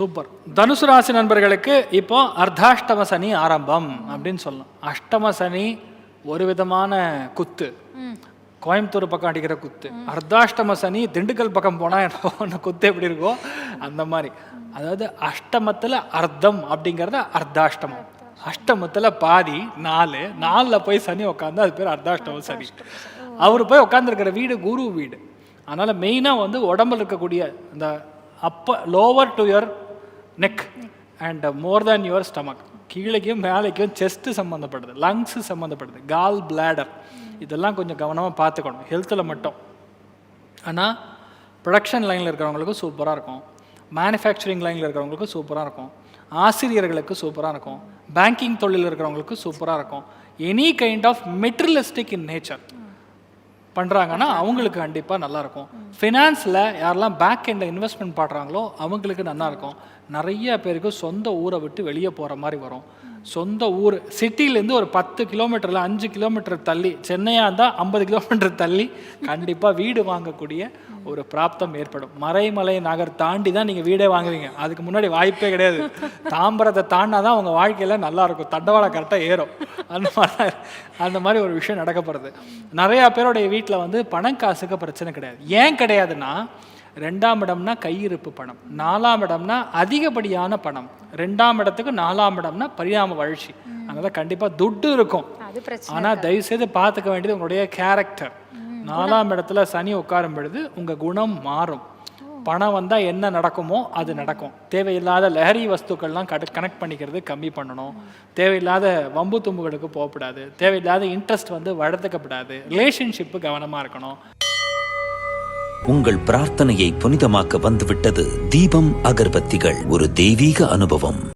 Super. தனுசு ராசி நண்பர்களுக்கு இப்போ அர்த்தாஷ்டம சனி ஆரம்பம் அப்படின்னு சொல்லலாம். அஷ்டம சனி ஒரு விதமான குத்து. கோயம்புத்தூர் பக்கம் அடிக்கிற குத்து. அர்த்தாஷ்டம சனி திண்டுக்கல் பக்கம் போனால் என்ன குத்து எப்படி இருக்கோ அந்த மாதிரி. அதாவது அஷ்டமத்தில் அர்த்தம் அப்படிங்கிறது அர்த்தாஷ்டமம். அஷ்டமத்தில் பாதி நாலு நாலில் போய் சனி உட்காந்து அது பேர் அர்த்தாஷ்டம சனி. அவர் போய் உட்காந்துருக்கிற வீடு குரு வீடு. அதனால் மெயினாக வந்து உடம்புல இருக்கக்கூடிய அந்த அப்ப lower to your neck and more than your stomach கீழேக்கும் மேலேக்கும் செஸ்ட்டு சம்மந்தப்படுது லங்ஸு சம்மந்தப்படுது கால் பிளாடர் இதெல்லாம் கொஞ்சம் கவனமாக பார்த்துக்கணும் ஹெல்த்தில் மட்டும். ஆனால் ப்ரொடக்ஷன் லைனில் இருக்கிறவங்களுக்கும் சூப்பராக இருக்கும். மேனுஃபேக்சரிங் லைனில் இருக்கிறவங்களுக்கும் சூப்பராக இருக்கும். ஆசிரியர்களுக்கு சூப்பராக இருக்கும். பேங்கிங் தொழில் இருக்கிறவங்களுக்கு சூப்பராக இருக்கும். Any kind of materialistic in nature பண்ணுறாங்கன்னா அவங்களுக்கு கண்டிப்பாக நல்லாயிருக்கும். ஃபினான்ஸில் யாரெல்லாம் பேக் எண்டில் இன்வெஸ்ட்மெண்ட் பண்ணுறாங்களோ அவங்களுக்கு நல்லாயிருக்கும். நிறைய பேருக்கு சொந்த ஊரை விட்டு வெளியே போகிற மாதிரி வரும். சொந்த ஊர் சிட்டிலேருந்து ஒரு பத்து கிலோமீட்டரில் அஞ்சு கிலோமீட்டர் தள்ளி சென்னையாக இருந்தால் ஐம்பது கிலோமீட்டர் தள்ளி கண்டிப்பாக வீடு வாங்கக்கூடிய ஒரு பிராப்தம் ஏற்படும். மறைமலை நகர் தாண்டி தான் நீங்கள் வீடே வாங்குவீங்க. அதுக்கு முன்னாடி வாய்ப்பே கிடையாது. தாம்பரத்தை தாண்டினா தான் உங்கள் வாழ்க்கையில் நல்லா இருக்கும். தண்டவாளம் கரெக்டாக ஏறும். அந்த மாதிரி அந்த மாதிரி ஒரு விஷயம் நடக்கப்படுறது நிறையா பேருடைய வீட்டில் வந்து பணம் காசுக்கு பிரச்சனை கிடையாது. ஏன் கிடையாதுன்னா ரெண்டாம் இடம்னா கையிருப்பு பணம். நாலாம் இடம்னா அதிகப்படியான பணம். ரெண்டாம் இடத்துக்கு நாலாம் இடம்னா பரிணாம வளர்ச்சி. அதனால கண்டிப்பாக துட்டு இருக்கும். அது பிரச்சனை ஆனால் தயவுசெய்து பார்த்துக்க வேண்டியது உங்களுடைய கேரக்டர் நாலாம் இடத்துல சனி உட்காரும் பொழுது உங்கள் குணம் மாறும். பணம் வந்தால் என்ன நடக்குமோ அது நடக்கும். தேவையில்லாத லஹரி வஸ்துக்கள்லாம் கடு கனெக்ட் பண்ணிக்கிறது கம்மி பண்ணணும். தேவையில்லாத வம்பு தும்புகளுக்கு போகக்கூடாது. தேவையில்லாத இன்ட்ரெஸ்ட் வந்து வளர்த்துக்கப்படாது ரிலேஷன்ஷிப்பு கவனமாக இருக்கணும். உங்கள் பிரார்த்தனையை புனிதமாக்க வந்துவிட்டது தீபம் அகர்பத்திகள். ஒரு தெய்வீக அனுபவம்.